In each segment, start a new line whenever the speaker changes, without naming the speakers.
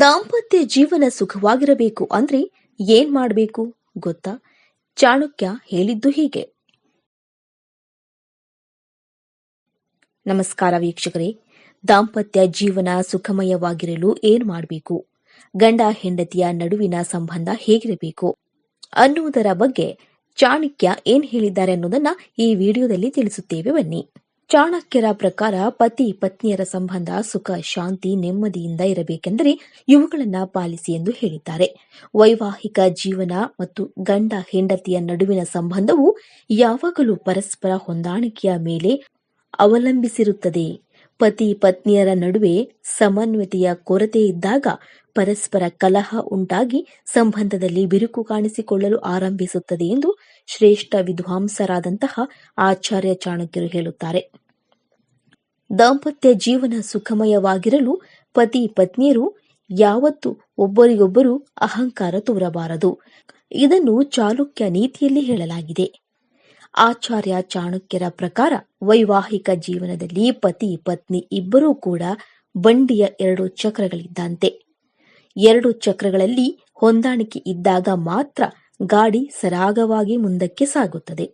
ದಾಂಪತ್ಯ ಜೀವನ ಸುಖವಾಗಿರಬೇಕು ಅಂದ್ರೆ ಏನ್ ಮಾಡಬೇಕು ಗೊತ್ತಾ? ಚಾಣಕ್ಯ ಹೇಳಿದ್ದು ಹೀಗೆ. ನಮಸ್ಕಾರ ವೀಕ್ಷಕರೇ. ದಾಂಪತ್ಯ ಜೀವನ ಸುಖಮಯವಾಗಿರಲು ಏನ್ ಮಾಡಬೇಕು? ಗಂಡ ಹೆಂಡತಿಯ ನಡುವಿನ ಸಂಬಂಧ ಹೇಗಿರಬೇಕು? ಅನ್ನುವುದರ ಬಗ್ಗೆ ಚಾಣಕ್ಯ ಏನ್ ಹೇಳಿದ್ದಾರೆ ಅನ್ನೋದನ್ನ ಈ ವಿಡಿಯೋದಲ್ಲಿ ತಿಳಿಸುತ್ತೇವೆ ಬನ್ನಿ. ಚಾಣಕ್ಯರ ಪ್ರಕಾರ ಪತಿ ಪತ್ನಿಯರ ಸಂಬಂಧ ಸುಖ, ಶಾಂತಿ, ನೆಮ್ಮದಿಯಿಂದ ಇರಬೇಕೆಂದರೆ ಇವುಗಳನ್ನು ಪಾಲಿಸಿ ಎಂದು ಹೇಳಿದ್ದಾರೆ. ವೈವಾಹಿಕ ಜೀವನ ಮತ್ತು ಗಂಡ ಹೆಂಡತಿಯ ನಡುವಿನ ಸಂಬಂಧವು ಯಾವಾಗಲೂ ಪರಸ್ಪರ ಹೊಂದಾಣಿಕೆಯ ಮೇಲೆ ಅವಲಂಬಿಸಿರುತ್ತದೆ. ಪತಿ ಪತ್ನಿಯರ ನಡುವೆ ಸಮನ್ವಯತೆಯ ಕೊರತೆ ಇದ್ದಾಗ ಪರಸ್ಪರ ಕಲಹ ಉಂಟಾಗಿ ಸಂಬಂಧದಲ್ಲಿ ಬಿರುಕು ಕಾಣಿಸಿಕೊಳ್ಳಲು ಆರಂಭಿಸುತ್ತದೆ ಎಂದು ಶ್ರೇಷ್ಠ ವಿದ್ವಾಂಸರಾದಂತಹ ಆಚಾರ್ಯ ಚಾಣಕ್ಯರು ಹೇಳುತ್ತಾರೆ. ದಾಂಪತ್ಯ ಜೀವನ ಸುಖಮಯವಾಗಿರಲು ಪತಿ ಪತ್ನಿಯರು ಯಾವತ್ತೂ ಒಬ್ಬರಿಗೊಬ್ಬರು ಅಹಂಕಾರ ತೋರಬಾರದು. ಇದನ್ನು ಚಾಲುಕ್ಯ ನೀತಿಯಲ್ಲಿ ಹೇಳಲಾಗಿದೆ. ಆಚಾರ್ಯ ಚಾಣಕ್ಯರ ಪ್ರಕಾರ ವೈವಾಹಿಕ ಜೀವನದಲ್ಲಿ ಪತಿ ಪತ್ನಿ ಇಬ್ಬರೂ ಕೂಡ ಬಂಡಿಯ ಎರಡು ಚಕ್ರಗಳಿದ್ದಂತೆ. ಎರಡು ಚಕ್ರಗಳಲ್ಲಿ ಹೊಂದಾಣಿಕೆ ಇದ್ದಾಗ ಮಾತ್ರ ಗಾಡಿ ಸರಾಗವಾಗಿ ಮುಂದಕ್ಕೆ ಸಾಗುತ್ತದೆ.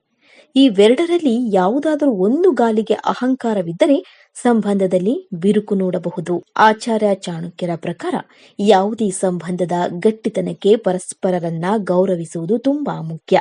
ಇವೆರಡರಲ್ಲಿ ಯಾವುದಾದರೂ ಒಂದು ಗಾಲಿಗೆ ಅಹಂಕಾರವಿದ್ದರೆ ಸಂಬಂಧದಲ್ಲಿ ಬಿರುಕು ನೋಡಬಹುದು. ಆಚಾರ್ಯ ಚಾಣಕ್ಯರ ಪ್ರಕಾರ ಯಾವುದೇ ಸಂಬಂಧದ ಗಟ್ಟಿತನಕ್ಕೆ ಪರಸ್ಪರರನ್ನ ಗೌರವಿಸುವುದು ತುಂಬಾ ಮುಖ್ಯ.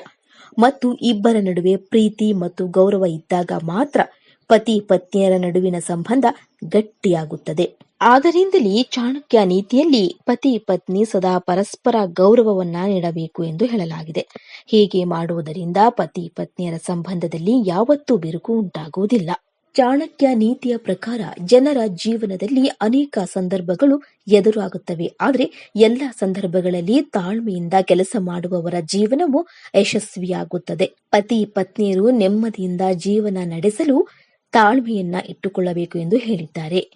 ಮತ್ತು ಇಬ್ಬರ ನಡುವೆ ಪ್ರೀತಿ ಮತ್ತು ಗೌರವ ಇದ್ದಾಗ ಮಾತ್ರ ಪತಿ ಪತ್ನಿಯರ ನಡುವಿನ ಸಂಬಂಧ ಗಟ್ಟಿಯಾಗುತ್ತದೆ. ಆದ್ದರಿಂದಲೇ ಚಾಣಕ್ಯ ನೀತಿಯಲ್ಲಿ ಪತಿ ಪತ್ನಿ ಸದಾ ಪರಸ್ಪರ ಗೌರವವನ್ನ ನೀಡಬೇಕು ಎಂದು ಹೇಳಲಾಗಿದೆ. ಹೀಗೆ ಮಾಡುವುದರಿಂದ ಪತಿ ಪತ್ನಿಯರ ಸಂಬಂಧದಲ್ಲಿ ಯಾವತ್ತೂ ಬಿರುಕು ಉಂಟಾಗುವುದಿಲ್ಲ. ಚಾಣಕ್ಯ ನೀತಿಯ ಪ್ರಕಾರ ಜನರ ಜೀವನದಲ್ಲಿ ಅನೇಕ ಸಂದರ್ಭಗಳು ಎದುರಾಗುತ್ತವೆ. ಆದರೆ ಎಲ್ಲ ಸಂದರ್ಭಗಳಲ್ಲಿ ತಾಳ್ಮೆಯಿಂದ ಕೆಲಸ ಮಾಡುವವರ ಜೀವನವು ಯಶಸ್ವಿಯಾಗುತ್ತದೆ. ಪತಿ ಪತ್ನಿಯರು ನೆಮ್ಮದಿಯಿಂದ ಜೀವನ ನಡೆಸಲು ತಾಳ್ಮೆಯನ್ನ ಇಟ್ಟುಕೊಳ್ಳಬೇಕು ಎಂದು ಹೇಳಿದ್ದಾರೆ.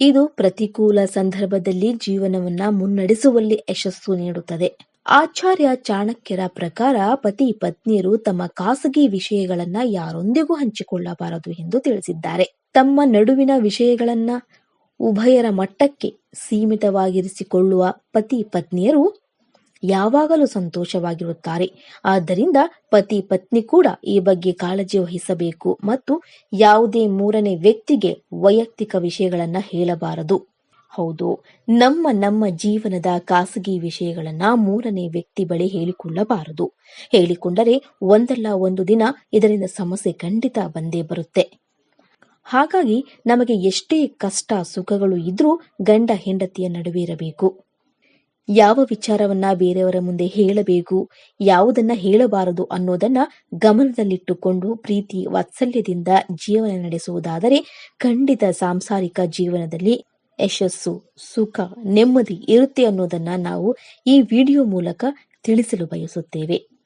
ಇದು ಪ್ರತಿಕೂಲ ಸಂದರ್ಭದಲ್ಲಿ ಜೀವನವನ್ನ ಮುನ್ನಡೆಸುವಲ್ಲಿ ಯಶಸ್ಸು ನೀಡುತ್ತದೆ. ಆಚಾರ್ಯ ಚಾಣಕ್ಯರ ಪ್ರಕಾರ ಪತಿ ಪತ್ನಿಯರು ತಮ್ಮ ಖಾಸಗಿ ವಿಷಯಗಳನ್ನ ಯಾರೊಂದಿಗೂ ಹಂಚಿಕೊಳ್ಳಬಾರದು ಎಂದು ತಿಳಿಸಿದ್ದಾರೆ. ತಮ್ಮ ನಡುವಿನ ವಿಷಯಗಳನ್ನ ಉಭಯರ ಮಟ್ಟಕ್ಕೆ ಸೀಮಿತವಾಗಿರಿಸಿಕೊಳ್ಳುವ ಪತಿ ಪತ್ನಿಯರು ಯಾವಾಗಲೂ ಸಂತೋಷವಾಗಿರುತ್ತಾರೆ. ಆದ್ದರಿಂದ ಪತಿ ಪತ್ನಿ ಕೂಡ ಈ ಬಗ್ಗೆ ಕಾಳಜಿ ವಹಿಸಬೇಕು ಮತ್ತು ಯಾವುದೇ ಮೂರನೇ ವ್ಯಕ್ತಿಗೆ ವೈಯಕ್ತಿಕ ವಿಷಯಗಳನ್ನ ಹೇಳಬಾರದು. ಹೌದು. ನಮ್ಮ ನಮ್ಮ ಜೀವನದ ಖಾಸಗಿ ವಿಷಯಗಳನ್ನ ಮೂರನೇ ವ್ಯಕ್ತಿ ಬಳಿ ಹೇಳಿಕೊಳ್ಳಬಾರದು. ಹೇಳಿಕೊಂಡರೆ ಒಂದಲ್ಲ ಒಂದು ದಿನ ಇದರಿಂದ ಸಮಸ್ಯೆ ಖಂಡಿತ ಬಂದೇ ಬರುತ್ತೆ. ಹಾಗಾಗಿ ನಮಗೆ ಎಷ್ಟೇ ಕಷ್ಟ ಸುಖಗಳು ಇದ್ರೂ ಗಂಡ ಹೆಂಡತಿಯ ನಡುವೆ ಇರಬೇಕು. ಯಾವ ವಿಚಾರವನ್ನ ಬೇರೆಯವರ ಮುಂದೆ ಹೇಳಬೇಕು, ಯಾವುದನ್ನ ಹೇಳಬಾರದು ಅನ್ನೋದನ್ನ ಗಮನದಲ್ಲಿಟ್ಟುಕೊಂಡು ಪ್ರೀತಿ ವಾತ್ಸಲ್ಯದಿಂದ ಜೀವನ ನಡೆಸುವುದಾದರೆ ಖಂಡಿತ ಸಾಂಸಾರಿಕ ಜೀವನದಲ್ಲಿ ಯಶಸ್ಸು ಸುಖ ನೆಮ್ಮದಿ ಇರುತ್ತೆ ಅನ್ನೋದನ್ನ ನಾವು ಈ ವಿಡಿಯೋ ಮೂಲಕ ತಿಳಿಸಲು ಬಯಸುತ್ತೇವೆ.